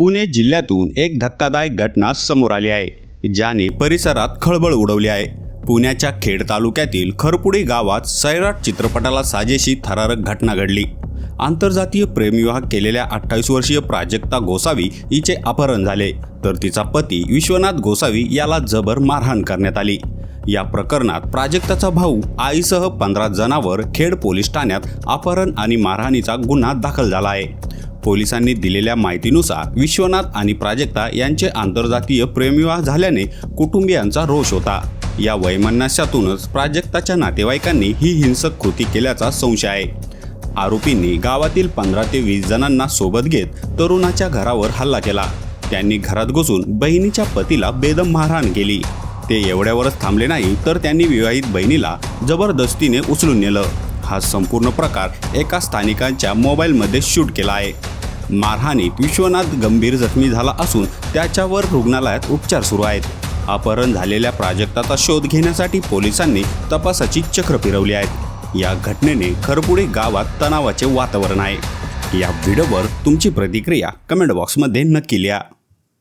पुणे जिल्ह्यातून एक धक्कादायक घटना समोर आली आहे ज्याने परिसरात खळबळ उडवली आहे. पुण्याच्या खेड तालुक्यातील खरपुडी गावात सैराट चित्रपटाला साजेशी थरारक घटना घडली. आंतरजातीय प्रेमविवाह केलेल्या अठ्ठावीस वर्षीय प्राजक्ता गोसावी हिचे अपहरण झाले तर तिचा पती विश्वनाथ गोसावी याला जबर मारहाण करण्यात आली. या प्रकरणात प्राजक्ताचा भाऊ आईसह पंधरा जणांवर खेड पोलीस ठाण्यात अपहरण आणि मारहाणीचा गुन्हा दाखल झाला आहे. पोलिसांनी दिलेल्या माहितीनुसार विश्वनाथ आणि प्राजक्ता यांचे आंतरजातीय प्रेमविवाह झाल्याने कुटुंबियांचा रोष होता. या वैमनस्यातूनच प्राजक्ताच्या नातेवाईकांनी ही हिंसक कृती केल्याचा संशय आहे. आरोपींनी गावातील पंधरा ते वीस जणांना सोबत घेत तरुणाच्या घरावर हल्ला केला. त्यांनी घरात घुसून बहिणीच्या पतीला बेदम मारहाण केली. ते एवढ्यावरच थांबले नाही तर त्यांनी विवाहित बहिणीला जबरदस्तीने उचलून नेलं. हा संपूर्ण प्रकार एका स्थानिकांच्या मोबाईलमध्ये शूट केला आहे. मारहाणीत विश्वनाथ गंभीर जखमी झाला असून त्याच्यावर रुग्णालयात उपचार सुरू आहेत. अपहरण झालेल्या प्राजक्ताचा शोध घेण्यासाठी पोलिसांनी तपासाची चक्र फिरवली आहेत. या घटनेने खरपुडे गावात तणावाचे वातावरण आहे. या व्हिडिओवर तुमची प्रतिक्रिया कमेंट बॉक्समध्ये नक्की लिहा.